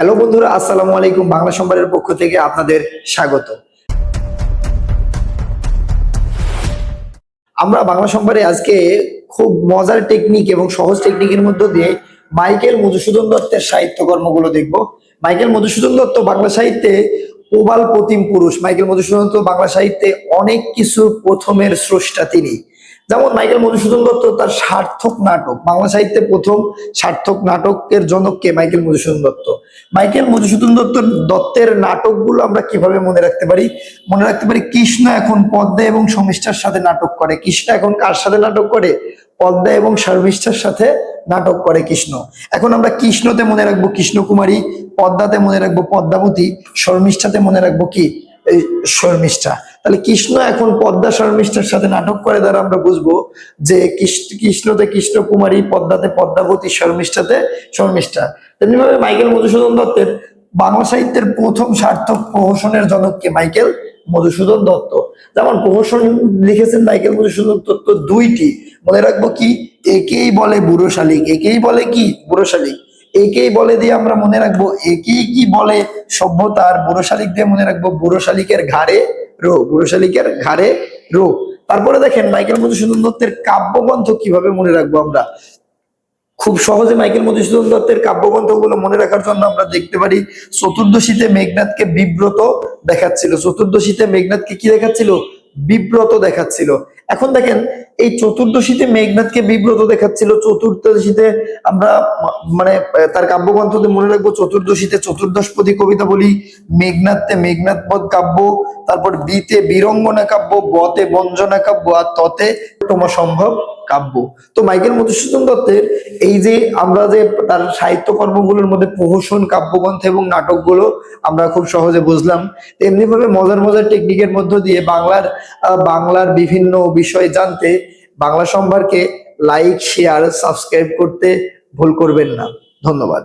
Hello বন্ধুরা, আসসালামু আলাইকুম। বাংলা সম্বারের পক্ষ থেকে আপনাদের স্বাগত। আমরা বাংলা সম্বারে আজকে খুব মজার টেকনিক এবং সহজ টেকনিকের মধ্য দিয়ে মাইকেল মধুসূদন দত্তের সাহিত্যকর্মগুলো দেখব। মাইকেল মধুসূদন দত্ত বাংলা সাহিত্যে প্রবাল প্রতিম পুরুষ। মাইকেল মধুসূদন দত্ত বাংলা সাহিত্যে অনেক কিছু প্রথমের স্রষ্টা তিনি। যেমন মাইকেল মধুসূদন দত্ত তার সার্থক নাটক, বাংলা সাহিত্যে প্রথম সার্থক নাটকের জনককে মাইকেল মধুসূদন দত্ত। মাইকেল মধুসূদন দত্ত দত্তের নাটকগুলো আমরা কীভাবে মনে রাখতে পারি? মনে রাখতে পারি কৃষ্ণ এখন পদ্মা এবং শর্মিষ্ঠার সাথে নাটক করে। কৃষ্ণ এখন কার সাথে নাটক করে? পদ্মা এবং শর্মিষ্ঠার সাথে নাটক করে কৃষ্ণ। এখন আমরা কৃষ্ণতে মনে রাখব কৃষ্ণকুমারী, পদ্মাতে মনে রাখব পদ্মাবতী শর্মিষ্ঠাতে মনে রাখব কি? এই শর্মিষ্ঠা তাহলে কৃষ্ণ এখন পদ্মা শর্মিষ্ঠার সাথে নাটক করে দ্বারা আমরা বুঝব যে কৃষ্ণতে কৃষ্ণ কৃষ্ণকুমারী, পদ্মাতে পদ্মাবতী শর্মিষ্ঠাতে শর্মিষ্ঠা তেমনি ভাবে মাইকেল মধুসূদন দত্তের বাংলা সাহিত্যের প্রথম সার্থক প্রহসনের জনককে মাইকেল মধুসূদন দত্ত। যেমন প্রহসন লিখেছেন মাইকেল মধুসূদন দত্ত দুইটি। মনে রাখব কি? একেই বলে বুড়ো শালিক, একেই বলে কি? বুড়ো শালিক। একেই বলে দিয়ে আমরা মনে রাখব, একেই কি বলে সভ্যতার বুড়ো শালিক দিয়ে মনে রাখব, বুড়ো শালিকের ঘাড়ে রো বুড়ো ঘাড়ে রো। তারপরে দেখেন মাইকেল মধুসূদন দত্তের কাব্যগ্রন্থ কীভাবে মনে রাখব আমরা? খুব সহজে মাইকেল মধুসূদন দত্তের কাব্যগ্রন্থগুলো মনে রাখার জন্য আমরা দেখতে পারি, চতুর্দশীতে মেঘনাথকে বিব্রত দেখাচ্ছিল। চতুর্দশীতে মেঘনাথকে কি দেখাচ্ছিল? বিব্রত দেখাচ্ছিল। এখন দেখেন, এই চতুর্দশীতে মেঘনাথকে বিব্রত দেখাচ্ছিল। চতুর্দশীতে আমরা মানে তার কাব্যগ্রন্থতে মনে রাখব, চতুর্দশীতে চতুর্দশপদী কবিতা বলি, মেঘনাথে মেঘনাথ পদ কাব্য, তারপর বিতে বীরঙ্গনা কাব্য, বতে বঞ্জনা কাব্য, আর ততে তোমা সম্ভব কাব্য। তো মাইকেল মধুসূদন দত্তের এই যে আমরা যে তার সাহিত্য কর্মগুলোর মধ্যে প্রহসন, কাব্যগ্রন্থ এবং নাটকগুলো আমরা খুব সহজে বুঝলাম তেমনি ভাবে মজার মজার টেকনিকের মধ্য দিয়ে বাংলার বাংলার বিভিন্ন বিষয় জানতে বাংলা সম্ভারকে লাইক শেয়ার সাবস্ক্রাইব করতে ভুল করবেন না। ধন্যবাদ।